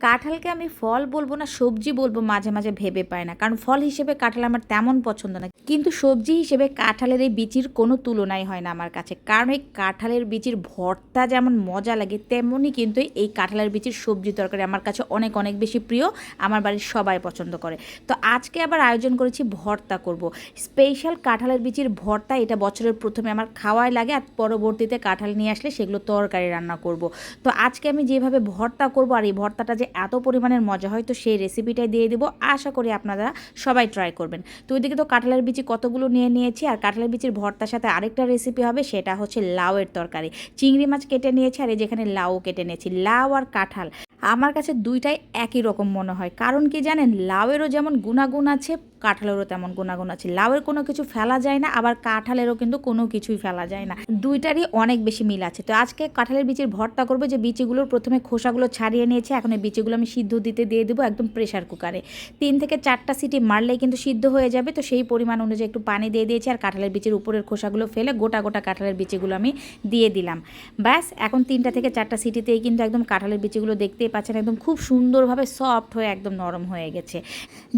কাঁঠালকে আমি ফল বলব না, সবজি বলব মাঝে মাঝে ভেবে পায় না। কারণ ফল হিসেবে কাঁঠাল আমার তেমন পছন্দ না। কিন্তু সবজি হিসেবে কাঁঠালের এই বিচির কোনো তুলনাই হয় না আমার কাছে। কারণ এই কাঁঠালের বিচির ভর্তা যেমন মজা লাগে, তেমনই কিন্তু এই কাঁঠালের বিচির সবজি তরকারি আমার কাছে অনেক অনেক বেশি প্রিয়। আমার বাড়ির সবাই পছন্দ করে। তো আজকে আবার আয়োজন করেছি ভর্তা করব। স্পেশাল কাঁঠালের বিচির ভর্তা এটা বছরের প্রথমে আমার খাওয়াই লাগে আর পরবর্তীতে কাঁঠাল নিয়ে আসলে সেগুলো তরকারি রান্না করব। তো আজকে আমি যেভাবে ভর্তা করব আর এই ভর্তাটা যে এত পরিমাণের মজা হয়, তো সেই রেসিপিটাই দিয়ে দেবো। আশা করি আপনারা সবাই ট্রাই করবেন। তো ওইদিকে তো কাঁঠালের বিচি কতগুলো নিয়ে নিয়েছি, আর কাঁঠালের বিচির ভর্তার সাথে আরেকটা রেসিপি হবে, সেটা হচ্ছে লাউয়ের তরকারি। চিংড়ি মাছ কেটে নিয়েছি, আর এই যেখানে লাউ কেটে নিয়েছি। লাউ আর কাঁঠাল। আমার কাছে দুইটাই একই রকম মনে হয়। কারণ কি জানেন, লাউয়েরও যেমন গুণাগুণ আছে কাঁঠালেরও তেমন গুণাগুণ আছে। লাউয়ের কোনো কিছু ফেলা যায় না, আবার কাঁঠালেরও কিন্তু কোনো কিছুই ফেলা যায় না। দুইটারই অনেক বেশি মিল আছে। তো আজকে কাঁঠালের বিচির ভর্তা করব যে বিচিগুলোর প্রথমে খোসাগুলো ছাড়িয়ে নিয়েছে, এখন এই বিচিগুলো আমি সিদ্ধ দিতে দিয়ে দেবো একদম প্রেশার কুকারে তিন থেকে চারটা সিটি মারলেই কিন্তু সিদ্ধ হয়ে যাবে, তো সেই পরিমাণ অনুযায়ী একটু পানি দিয়ে দিয়েছি, আর কাঁঠালের বিচির উপরের খোসাগুলো ফেলে গোটা গোটা কাঁঠালের বিচিগুলো আমি দিয়ে দিলাম। ব্যাস, এখন তিনটা থেকে চারটা সিটিতেই কিন্তু একদম কাঁঠালের বিচিগুলো দেখতেই পাচ্ছেন, একদম খুব সুন্দরভাবে সফট হয়ে একদম নরম হয়ে গেছে।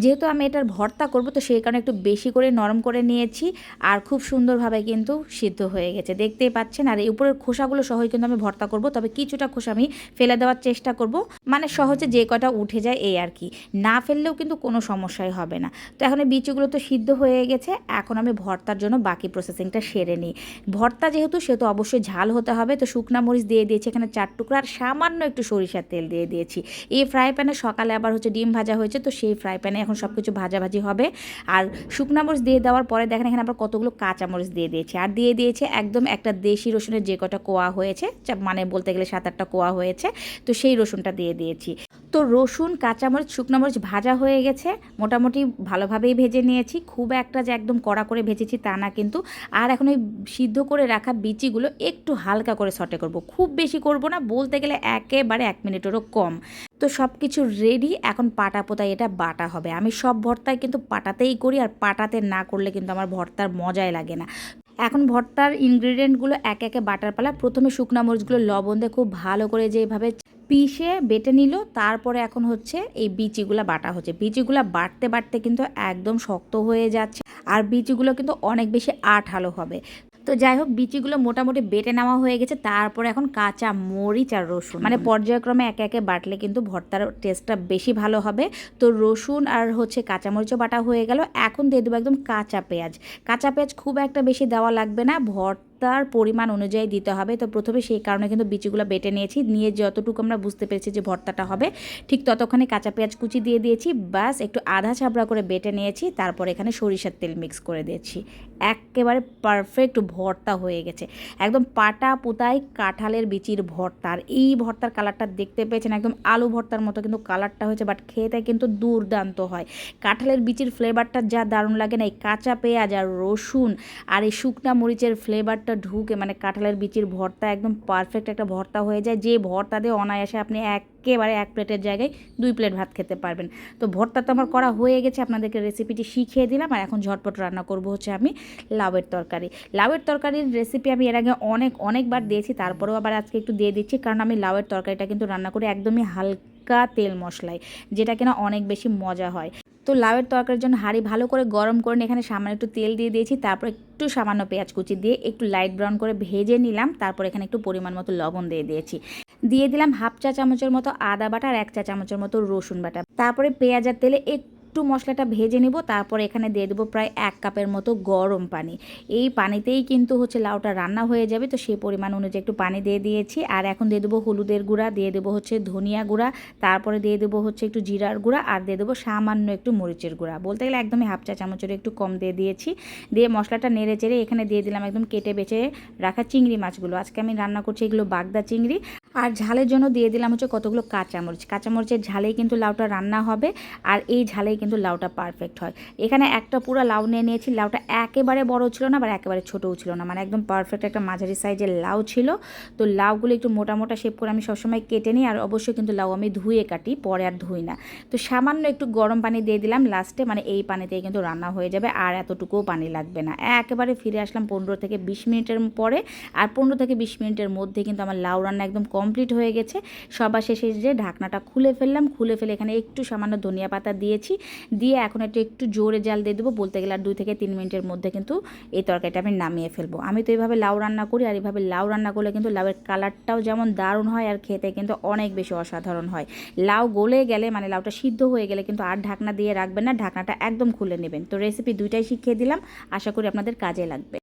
যেহেতু আমি এটার ভর্তা করব, তো সেই কারণে একটু বেশি করে নরম করে নিয়েছি আর খুব সুন্দরভাবে কিন্তু সিদ্ধ হয়ে গেছে। দেখতেই পাচ্ছেন, আর এই উপরের খোসাগুলো সহই কিন্তু আমি ভর্তা করব, তবে কিছুটা খোসা আমি ফেলে দেওয়ার চেষ্টা করব মানে সহজে যে কটা উঠে যায় এই আর কি। না ফেললেও কিন্তু কোনো সমস্যাই হবে না। তো এখন এই বিচিগুলো তো সিদ্ধ হয়ে গেছে, এখন আমি ভর্তার জন্য বাকি প্রসেসিংটা সেরে নিই। ভর্তা যেহেতু সে তো অবশ্যই ঝাল হতে হবে, তো শুকনা মরিচ দিয়ে দিয়েছি, এখানে চার টুকরা, আর সামান্য একটু সরিষার তেল দিয়ে দিয়েছি। এই ফ্রাই প্যানে সকালে আবার হচ্ছে ডিম ভাজা হয়েছে, তো সেই ফ্রাই প্যানে এখন সব কিছু ভাজাভাজি হবে। আর শুকনা মরিচ দিয়ে দেওয়ার পরে দেখেন এখানে আবার কতগুলো কাঁচা মরিচ দিয়ে দিয়েছি। আর দিয়ে দিয়েছে একদম একটা দেশি রসুনের যে কটা কোয়া হয়েছে মানে বলতে গেলে সাত আটটা কোয়া হয়েছে, তো সেই রসুনটা দিয়ে দিয়েছি। তো রসুন কাঁচামরিচ শুকনো মরিচ ভাজা হয়ে গেছে। মোটামুটি ভালোভাবেই ভেজে নিয়েছি। খুব একটা যে একদম কড়া করে ভেজেছি তা না কিন্তু আর এখন ওই সিদ্ধ করে রাখা বিচিগুলো একটু হালকা করে সটে করব। খুব বেশি করব না, বলতে গেলে একেবারে এক মিনিটেরও কম। তো সব কিছু রেডি এখন পাটা পোতায় এটা বাটা হবে। আমি সব ভর্তায় কিন্তু পাটাতেই করি আর পাটাতে না করলে কিন্তু আমার ভর্তার মজাই লাগে না। এখন ভর্তার ইনগ্রিডিয়েন্টগুলো একে একে বাটার পালা। প্রথমে শুকনা মরিচগুলো, লবণ দিয়ে খুব ভালো করে যেভাবে পিষে বেটে নিল, তারপরে এখন হচ্ছে এই বিচিগুলা বাটা হচ্ছে। বিচিগুলা বাটতে বাটতে কিন্তু একদম শক্ত হয়ে যাচ্ছে আর বিচিগুলো কিন্তু অনেক বেশি আঠালো হবে। তো যাই হোক বিচিগুলো মোটামুটি বেটে নেওয়া হয়ে গেছে। তারপরে এখন কাঁচা মরিচ আর রসুন। মানে পর্যায়ক্রমে একে একে বাটলে কিন্তু ভর্তার টেস্টটা বেশি ভালো হবে। তো রসুন আর হচ্ছে কাঁচা মরিচও বাটা হয়ে গেল। এখন দিয়ে দেবো একদম কাঁচা পেঁয়াজ। কাঁচা পেঁয়াজ খুব একটা বেশি দেওয়া লাগবে না। ভর্তা ভর্তার পরিমাণ অনুযায়ী দিতে হবে। তো প্রথমে সেই কারণে কিন্তু বিচিগুলো বেটে নিয়েছি। নিয়ে যতটুকু আমরা বুঝতে পেরেছি যে ভর্তাটা হবে, ঠিক ততক্ষণে কাঁচা পেঁয়াজ কুচি দিয়ে দিয়েছি। বাস একটু আধা ছাবড়া করে বেটে নিয়েছি। তারপর এখানে সরিষার তেল মিক্স করে দিয়েছি। একেবারে পারফেক্ট ভর্তা হয়ে গেছে। একদম পাটা পুতাই কাঁঠালের বিচির ভর্তার এই ভর্তার কালারটা দেখতে পেয়েছেন একদম আলু ভর্তার মতো কিন্তু কালারটা হয়েছে বাট খেতে কিন্তু দুর্দান্ত হয়। কাঁঠালের বিচির ফ্লেভারটা যা দারুণ লাগে না, এই কাঁচা পেঁয়াজ আর রসুন আর এই শুকনা মরিচের ফ্লেভারটা ঢুকে মানে কাঁঠালের বিচির ভর্তা একদম পারফেক্ট একটা ভর্তা হয়ে যায়। যে ভর্তা দিয়ে অনায়াসে আপনি একেবারে এক প্লেটের জায়গায় দুই প্লেট ভাত খেতে পারবেন। তো ভর্তা তো আমার করা হয়ে গেছে, আপনাদেরকে রেসিপিটি শিখিয়ে দিলাম। আর এখন ঝটপট রান্না করব হচ্ছে আমি লাউয়ের তরকারি। লাউয়ের তরকারির রেসিপি আমি এর আগে অনেক, অনেকবার দিয়েছি, তারপরেও আবার আজকে একটু দিয়ে দিচ্ছি। কারণ আমি লাউয়ের তরকারিটা কিন্তু রান্না করি একদমই হালকা তেল মশলায়, যেটা কিনা অনেক বেশি মজা হয়। তো লাউয়ের তরকারির জন্য হাঁড়ি ভালো করে গরম করে এখানে সামান্য একটু তেল দিয়ে দিয়েছি, তারপর একটু সামান্য পেঁয়াজ কুচি দিয়ে একটু লাইট ব্রাউন করে ভেজে নিলাম, তারপর এখানে একটু পরিমাণ মতো লবণ দিয়ে দিয়েছি। দিয়ে দিলাম হাফ চা চামচের মতো আদা বাটা আর এক চা চামচের মতো রসুন বাটা। তারপরে পেঁয়াজের তেলে একটু একটু মশলাটা ভেজে নেব, তারপর এখানে দিয়ে দেবো প্রায় এক কাপের মতো গরম পানি। এই পানিতেই কিন্তু হচ্ছে লাউটা রান্না হয়ে যাবে, তো সেই পরিমাণ অনুযায়ী একটু পানি দিয়ে দিয়েছি। আর এখন দিয়ে দেবো হলুদের গুঁড়া, দিয়ে দেবো হচ্ছে ধনিয়া গুঁড়া, তারপরে দিয়ে দেবো হচ্ছে একটু জিরার গুঁড়া, আর দিয়ে দেবো সামান্য একটু মরিচের গুঁড়া। বলতে গেলে একদমই হাফ চা চামচের একটু কম দিয়ে দিয়েছি। দিয়ে মশলাটা নেড়ে চেড়ে এখানে দিয়ে দিলাম একদম কেটে বেছে রাখা চিংড়ি মাছগুলো। আজকে আমি রান্না করছি এগুলো বাগদা চিংড়ি। আর ঝালের জন্য দিয়ে দিলাম হচ্ছে কতগুলো কাঁচামরিচ। কাঁচামরিচের ঝালেই কিন্তু লাউটা রান্না হবে আর এই ঝালেই কিন্তু লাউটা পারফেক্ট হয়। এখানে একটা পুরো লাউ নিয়ে নিয়েছি। লাউটা একেবারে বড় ছিল না, আবার একেবারে ছোটও ছিল না। মানে একদম পারফেক্ট একটা মাঝারি সাইজের লাউ ছিল। তো লাউগুলো একটু মোটা মোটা শেপ করে আমি সবসময় কেটে নিই আর অবশ্যই কিন্তু লাউ আমি ধুয়ে কাটি, পরে আর ধুই না। তো সামান্য একটু গরম পানি দিয়ে দিলাম লাস্টে মানে এই পানিতেই কিন্তু রান্না হয়ে যাবে আর এতটুকুও পানি লাগবে না। একেবারে ফিরে আসলাম পনেরো থেকে বিশ মিনিটের পরে। আর পনেরো থেকে বিশ মিনিটের মধ্যে কিন্তু আমার লাউ রান্না একদম কমপ্লিট হয়ে গেছে। সবার শেষে যে ঢাকনাটা খুলে ফেললাম, খুলে ফেলে এখানে একটু সামান্য ধনিয়া পাতা দিয়েছি। দিয়ে এখন একটু একটু জোরে জাল দিয়ে দেবো। বলতে গেলে আর দুই থেকে তিন মিনিটের মধ্যে কিন্তু এই তরকারিটা আমি নামিয়ে ফেলব। আমি তো এইভাবে লাউ রান্না করি আর এইভাবে লাউ রান্না করলে কিন্তু লাউয়ের কালারটাও যেমন দারুণ হয় আর খেতে কিন্তু অনেক বেশি অসাধারণ হয়। লাউ গলে গেলে মানে লাউটা সিদ্ধ হয়ে গেলে কিন্তু আর ঢাকনা দিয়ে রাখবেন না, ঢাকনাটা একদম খুলে নেবেন। তো রেসিপি দুইটাই শিখিয়ে দিলাম। আশা করি আপনাদের কাজে লাগবে।